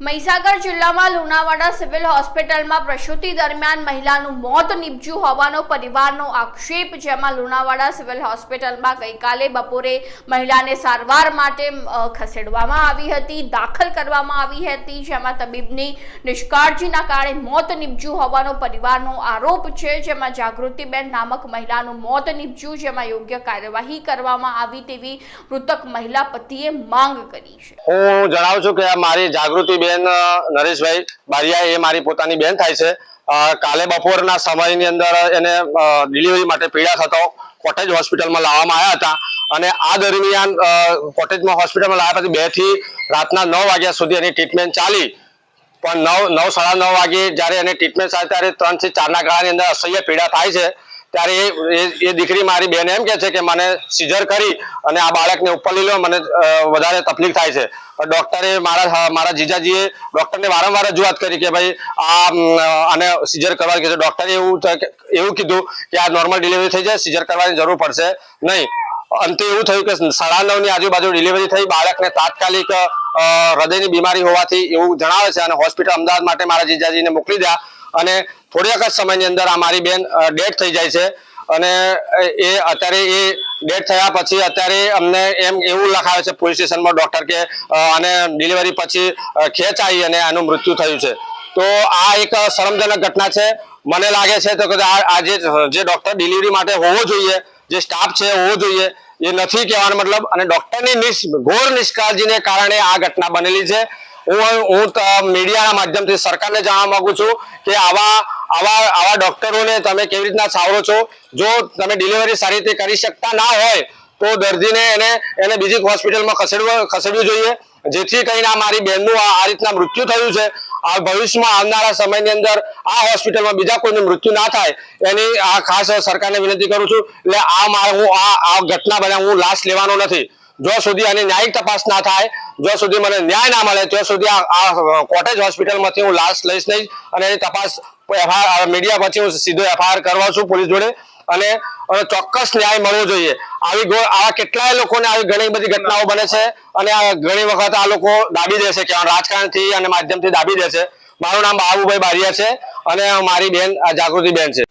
મહીસાગર જિલ્લામાં લુણાવાડા સિવિલ હોસ્પિટલમાં પ્રસૂતિ દરમિયાન મહિલાનું મોત નીપજ્યું હોવાનો પરિવારનો આક્ષેપ, જેમાં લુણાવાડા સિવિલ હોસ્પિટલમાં ગઈકાલે બપોરે મહિલાને સારવાર માટે ખસેડવામાં આવી હતી, દાખલ કરવામાં આવી હતી, જેમાં તબીબની નિષ્કાળજીના કારણે મોત નીપજ્યું હોવાનો પરિવારનો આરોપ છે, જેમાં જાગૃતિબેન નામક મહિલાનું મોત નીપજ્યું, જેમાં યોગ્ય કાર્યવાહી કરવામાં આવી તેવી મૃતક મહિલા પતિએ માંગ કરી છે. હું જણાવું છું કે મારી જાગૃતિબેન અ, નરેશભાઈ બારિયા એ મારી પોતાની બેન થાય છે. કાલે બપોરના સમયની અંદર એને ડિલિવરી માટે પીડા થતો કોટેજ હોસ્પિટલમાં લાવવામાં આવ્યા હતા. અને આ દરમિયાન કોટેજમાં હોસ્પિટલમાં લાવ્યા પછી બેથી રાતના નવ વાગ્યા સુધી એની ટ્રીટમેન્ટ ચાલી. પણ નવ નવ સાડા નવ વાગે જ્યારે એને ટ્રીટમેન્ટ થાય ત્યારે ત્રણથી ચારના ગાળાની અંદર અસહ્ય પીડા થાય છે. ત્યારે એ- દીકરી મારી બેન એમ કે છે કે મને સીઝર કરી અને આ બાળકને ઉપર લઈ લો, મને વધારે તકલીફ થાય છે. ડોક્ટરે મારા મારા જીજાજીએ ડોક્ટરને વારંવાર રજૂઆત કરી કે ભાઈ, આ અને સીઝર કરવા કે ડોક્ટરે એવું એવું કીધું કે આ નોર્મલ ડિલિવરી થઈ જાય સીઝર કરવાની જરૂર પડશે નહીં. અંતે એવું થયું કે સાડા નવની આજુબાજુ ડિલિવરી થઈ, બાળકને તાત્કાલિક હૃદયની બીમારી હોવાથી એવું જણાવે છે અને હોસ્પિટલ અમદાવાદ માટે મારા જીજાજીને મોકલી દયા અને થોડીક જ સમયની અંદર આ મારી બેન ડેથ થઈ જાય છે. અને એ અત્યારે એ ડેટ થયા પછી અત્યારે અમને એમ એવું લખાવે છે પોલીસ સ્ટેશનમાં ડૉક્ટર કે અને ડિલિવરી પછી ખેંચ આવી અને આનું મૃત્યુ થયું છે. તો આ એક શરમજનક ઘટના છે. મને લાગે છે તો આ જે ડોક્ટર ડિલિવરી માટે હોવો જોઈએ, જે સ્ટાફ છે હોવો જોઈએ, એ નથી કહેવાનો મતલબ. અને ડોક્ટરની ઘોર નિષ્કાળજીને કારણે આ ઘટના બનેલી છે. હું હું મીડિયાના માધ્યમથી સરકારને જાણવા માંગુ છું કે આવા આવા આવા ડોક્ટરોને તમે કેવી રીતના સાવરો છો? જો તમે ડિલિવરી સારી રીતે કરી શકતા ના હોય, તો દર્દીને એને એને બીજી હોસ્પિટલમાં ખસેડવું ખસેડવું જોઈએ. જેથી કરીને આ મારી બહેનનું આ રીતના મૃત્યુ થયું છે. આ ભવિષ્યમાં આવનારા સમયની અંદર આ હોસ્પિટલમાં બીજા કોઈનું મૃત્યુ ના થાય, એની આ ખાસ સરકારને વિનંતી કરું છું. એટલે આ મારે, હું આ આ ઘટના બન્યા હું લાશ લેવાનો નથી. જો સુધી આની ન્યાયિક તપાસ ના થાય, જો સુધી મને ન્યાય ના મળે, ત્યાં સુધી આ કોટેજ હોસ્પિટલમાંથી હું લાશ લઈશ નહીં અને એની તપાસ FIR મીડિયા પછી હું સીધો એફઆઈઆર કરવા છું પોલીસ જોડે. અને ચોક્કસ ન્યાય મળવો જોઈએ. આવી આવા કેટલાય લોકોને આવી ઘણી બધી ઘટનાઓ બને છે. અને ઘણી વખત આ લોકો દાબી દેશે કે રાજકારણથી અને માધ્યમથી દાબી દેશે મારું નામ બાબુભાઈ બારિયા છે અને મારી બેન જાગૃતિ બેન છે.